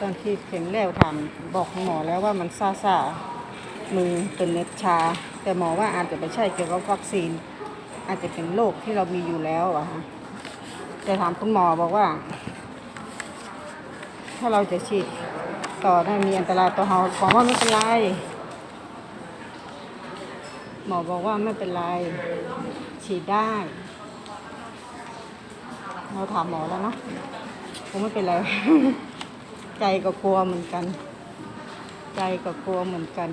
ตอนที่เข็มแรกถามบอกหมอแล้วว่ามันซาซามือเป็นเน็บชา แต่หมอว่าอาจจะไม่ใช่เกี่ยวกับวัคซีน อาจจะเป็นโรคที่เรามีอยู่แล้วอะฮะแต่ถามคุณหมอบอกว่า ถ้าเราจะฉีดต่อได้มีอันตรายต่อเราบอกว่าไม่เป็นไรหมอบอกว่าไม่เป็นไร ฉีดได้ เราถามหมอแล้วเนาะคงไม่เป็นไร ใจก็กลัวเหมือนกัน ใจก็กลัวเหมือนกัน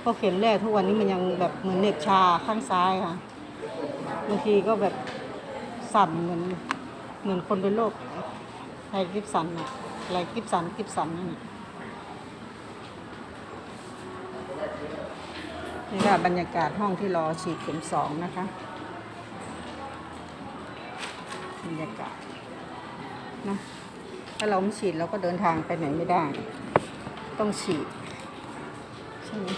เพราะเข็มแรกทุกวันนี้มันยังแบบเหมือนเหน็บชาข้างซ้ายค่ะบางทีก็แบบสั่นเหมือนเหมือนคนเป็นโรคไทกิฟสันอะไรกิฟสันกิฟสันนั่นนี่ค่ะบรรยากาศห้องที่รอฉีดเข็มสองนะคะ บรรยากาศนะ ถ้าเราไม่ฉีดเราก็เดินทางไปไหนไม่ได้ ต้องฉีดใช่ไหม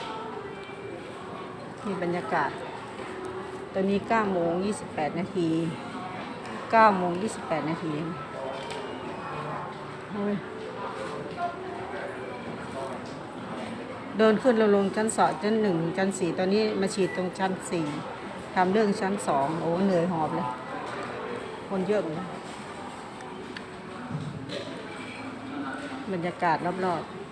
มีบรรยากาศ ตอนนี้9โมง28 นาที9โมง28 นาทีเดินขึ้นเราลงชั้นสองชั้นหนึ่งชั้นสี่ตอนนี้มาฉีดตรงชั้นสี่ทำเรื่องชั้นสองโอ้เหนื่อยหอบเลย คนเยอะเหมือนกัน บรรยากาศรอบๆ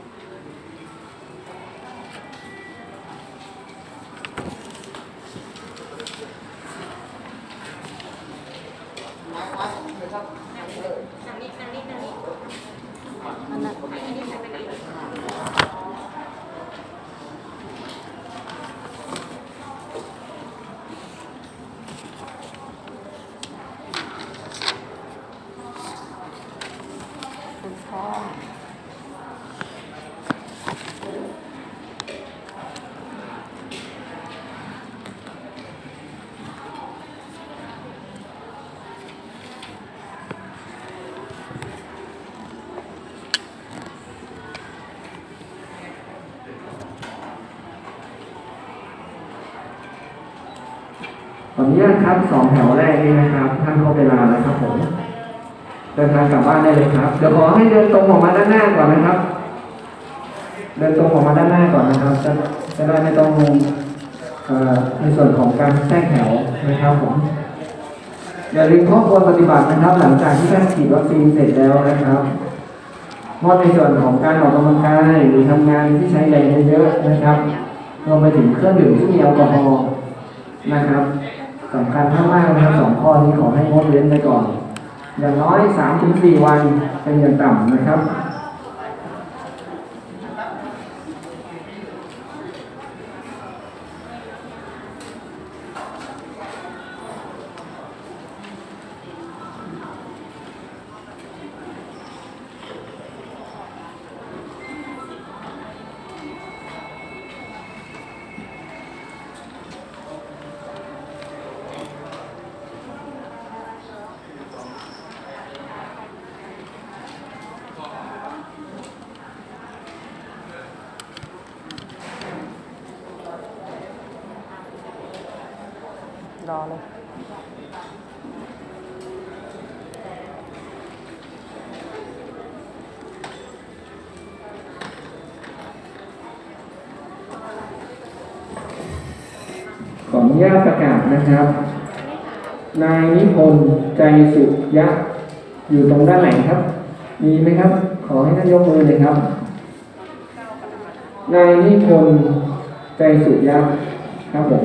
อันนั้นคุณพ่อข ออนุญาตครับสองแถวแรกนี้นะครับ ท่านเข้าเวลาแล้วครับผมเดินทางกลับบ้านได้เลยครับ เดี๋ยวขอให้เดินตรงออกมาด้านหน้าก่อนนะครับ เดินตรงออกมาด้านหน้าก่อนนะครับ จะจะได้ไม่ต้องเอ่อในส่วนของการแทรกแถวนะครับผมอย่าลืมข้อควรปฏิบัตินะครับ หลังจากที่ท่านฉีดวัคซีนเสร็จแล้วนะครับงดในส่วนของการออกกำลังกายหรือทำงานที่ใช้แรงเยอะๆนะครับรวมไปถึงเครื่องดื่มที่มีแอลกอฮอล์นะครับ สำคัญมากๆนะครับสองข้อนี้ขอให้งดเว้นไปก่อน อย่างน้อย3าถึงสวันเป็นอย่างต่ำนะครับ รอเลยขออนุญาตประกาศนะครับ นายนิพนธ์ใจสุยะ อยู่ตรงด้านไหนครับ มีไหมครับ ขอให้ท่านยกมือเลยครับ นายนิพนธ์ใจสุยะครับผม